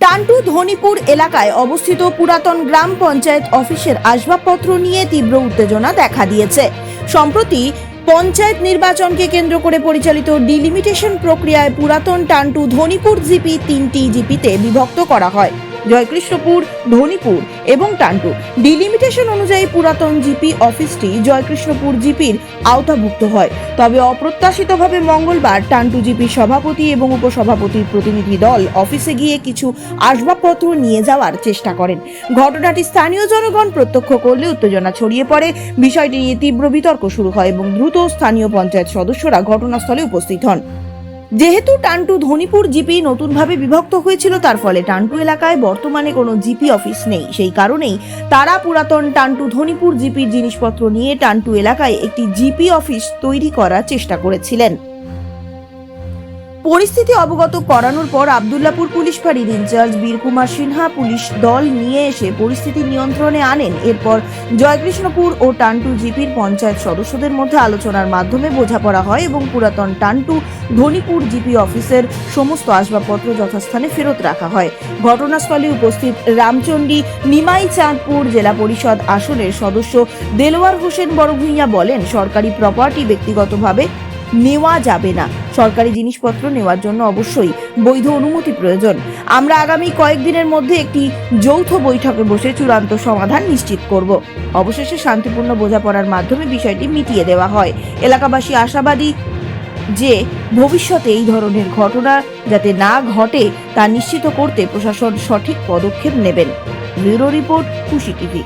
টান্টু ধনীপুর এলাকায় অবস্থিত পুরাতন গ্রাম পঞ্চায়েত অফিসের আসবাবপত্র নিয়ে তীব্র উত্তেজনা দেখা দিয়েছে। সম্প্রতি পঞ্চায়েত নির্বাচনকে কেন্দ্র করে পরিচালিত ডিলিমিটেশন প্রক্রিয়ায় পুরাতন টান্টু ধনীপুর জিপি তিনটি জিপিতে বিভক্ত করা হয়। জয়কৃষ্ণপুর, ধনীপুর এবং টান্টু ডিলিমিটেশন অনুযায়ী পুরাতন জিপি অফিসটি জয়কৃষ্ণপুর জিপির আওতাভুক্ত হয়। তবে অপ্রত্যাশিতভাবে মঙ্গলবার টান্টু জিপির সভাপতি এবং উপসভাপতির প্রতিনিধি দল অফিসে গিয়ে কিছু আসবাবপত্র নিয়ে যাওয়ার চেষ্টা করেন। ঘটনাটি স্থানীয় জনগণ প্রত্যক্ষ করলে উত্তেজনা ছড়িয়ে পড়ে। বিষয়টি নিয়ে তীব্র বিতর্ক শুরু হয় এবং দ্রুত স্থানীয় পঞ্চায়েত সদস্যরা ঘটনাস্থলে উপস্থিত হন। যেহেতু টান্টু ধনীপুর জিপি নতুনভাবে বিভক্ত হয়েছিল, তার ফলে টান্টু এলাকায় বর্তমানে কোনো জিপি অফিস নেই। সেই কারণেই তারা পুরাতন টান্টু ধনীপুর জিপির জিনিসপত্র নিয়ে টান্টু এলাকায় একটি জিপি অফিস তৈরি করার চেষ্টা করেছিলেন। পরিস্থিতি অবগত করানোর পর আবদুল্লাপুর পুলিশ ফাঁড়ির ইনচার্জ বীরকুমার সিনহা পুলিশ দল নিয়ে এসে পরিস্থিতি নিয়ন্ত্রণে আনেন। এরপর জয়কৃষ্ণপুর ও টান্টু জিপির পঞ্চায়েত সদস্যদের মধ্যে আলোচনার মাধ্যমে বোঝাপড়া হয় এবং পুরাতন টান্টু, ধনীপুর জিপি অফিসের সমস্ত আসবাবপত্র যথাস্থানে ফেরত রাখা হয়। ঘটনাস্থলে উপস্থিত রামচন্ডী নিমাই চাঁদপুর জেলা পরিষদ আসনের সদস্য দেলোয়ার হোসেন বড়ভূঁইয়া বলেন, সরকারি প্রপার্টি ব্যক্তিগতভাবে নেওয়া যাবে না। সরকারি জিনিসপত্র নেওয়ার জন্য অবশ্যই বৈধ অনুমতি প্রয়োজন। আমরা আগামী কয়েকদিনের মধ্যে একটি যৌথ বৈঠকে বসে চূড়ান্ত সমাধান নিশ্চিত করব। অবশেষে শান্তিপূর্ণ বোঝাপড়ার মাধ্যমে বিষয়টি মিটিয়ে দেওয়া হয়। এলাকাবাসী আশাবাদী যে ভবিষ্যতে এই ধরনের ঘটনা যাতে না ঘটে, তা নিশ্চিত করতে প্রশাসন সঠিক পদক্ষেপ নেবেন। Bureau report Khushi TV.